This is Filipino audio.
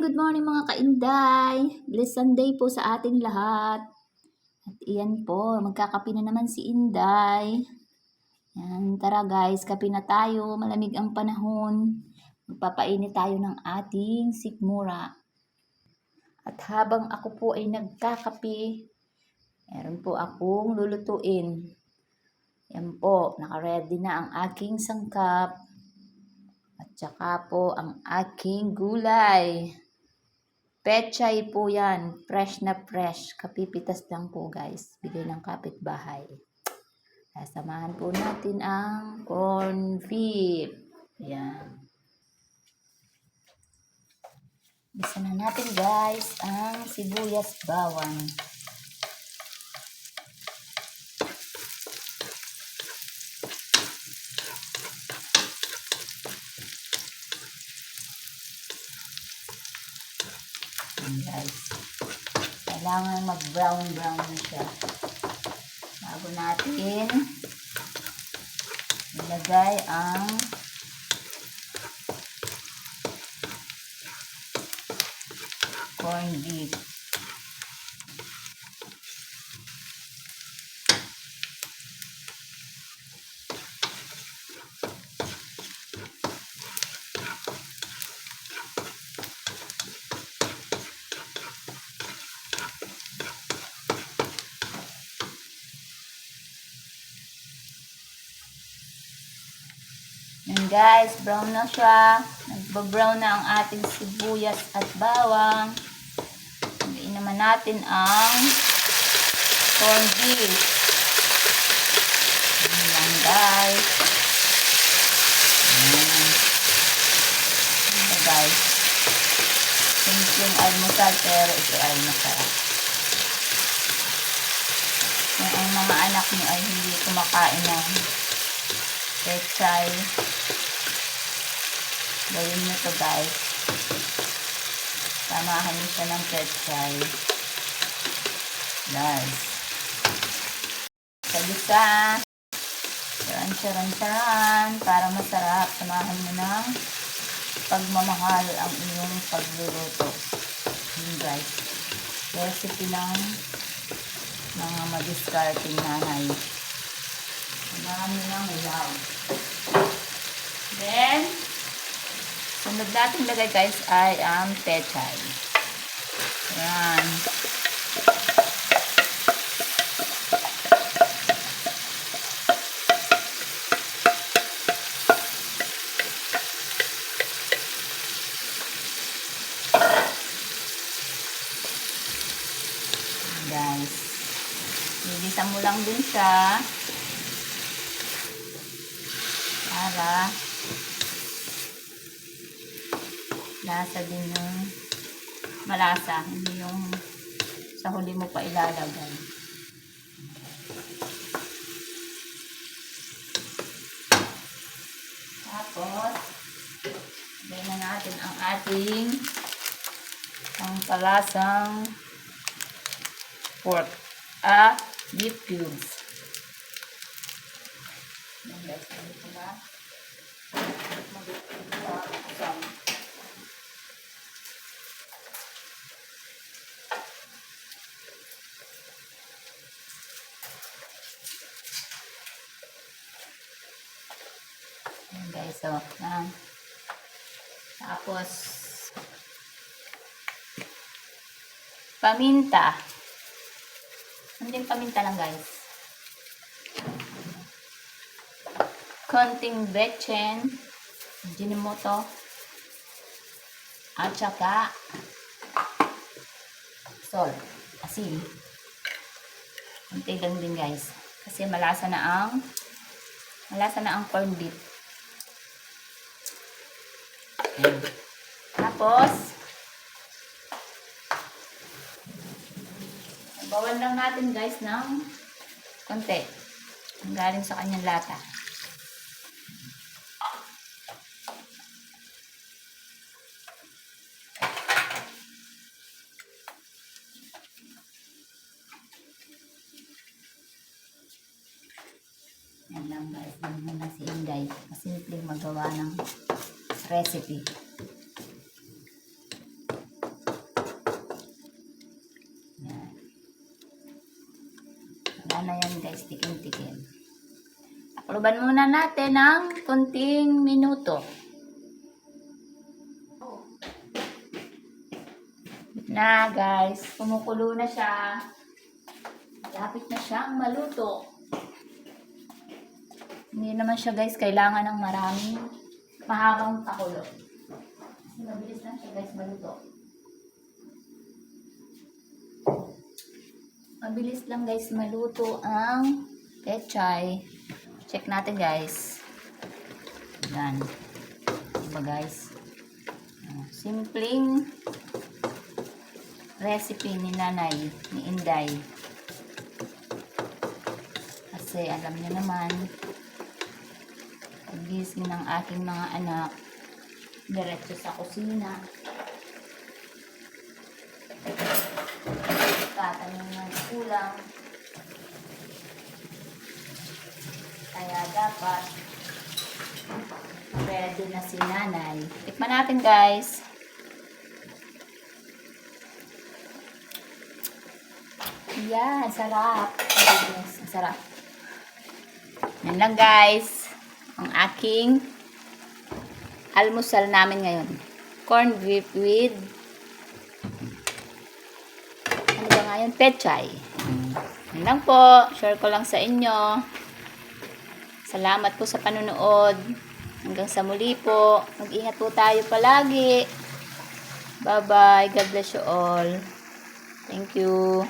Good morning mga kainday! Blessed Sunday po sa ating lahat. At iyan po, magkakape na naman si Inday. Yan, tara guys, kape na tayo. Malamig ang panahon. Magpapainit tayo ng ating sikmura. At habang ako po ay nagkakape, meron po akong lulutuin. Yan po, nakaready na ang aking sangkap. At saka po ang aking gulay. Pechay po yan. Fresh na fresh. Kapipitas lang po guys. Bigay ng kapitbahay. Sasamahan po natin ang corn beef. Yan. Bisa na natin guys ang sibuyas bawang. Guys. Kailangan mag-brown brown na siya. Bago natin ilagay ang corned beef. Guys, brown na siya. Nagba-brown na ang ating sibuyas at bawang. Lagyan naman natin ang corned beef. Yan guys. Yan. Yan guys. Simpleng almusal pero ito ay masarap. Kung ang mga anak niyo ay hindi kumakain ng pechay. Gawin nyo to guys. Samahan nyo siya ng pechay. Guys. Salisa. Charan, charan, charan. Para masarap. Samahan mo ng pagmamahal ang iyong pagluluto. Yun guys. Recipe ng mga madiscarding nanay. Marami ng love. Then, sunod natin lagay guys ay ang pechay. Yan. Guys. Nilisan mo lang din siya. para lasa din yung malasa, hindi yung sa huli mo pa ilalagay. Tapos, lagyan na natin ang ating ang palasang pork at beef cubes. Yan guys, ano ko guys, so, yan. Tapos, paminta. Hindi paminta lang guys. konting betchen, jinimoto, at saka salt, asin. Kunti lang din guys. Kasi malasa na ang malasa na ang corned beef. Tapos, bawan lang natin guys ng konti. Ang galing sa kanyang lata. Yan lang guys. Yan muna si Inday. Masimple magawa ng recipe. Yan. Wala na yan guys, tikim-tikim. Pakuluban muna natin ng kunting minuto. Na guys, kumukulo na siya. Lapit na siyang maluto. Hindi naman siya guys, kailangan ng maraming mahabang pakulo. Kasi mabilis lang siya guys maluto. Mabilis lang guys maluto ang pechay. Check natin guys. Yan. Diba guys? Ah, Simpleng recipe ni nanay, ni Inday. Kasi alam niyo naman, pagising ng aking mga anak, diretso sa kusina. Tatanim ng ulam. Kaya dapat ready na si nanay. Tikman natin guys. Yan, sarap. Goodness, sarap. Yan lang guys. Ang aking almusal namin ngayon. Corn beef with ano ba nga yun? Pechay. Yan lang po. Share ko lang sa inyo. Salamat po sa panonood. Hanggang sa muli po. Mag-ingat po tayo palagi. Bye-bye. God bless you all. Thank you.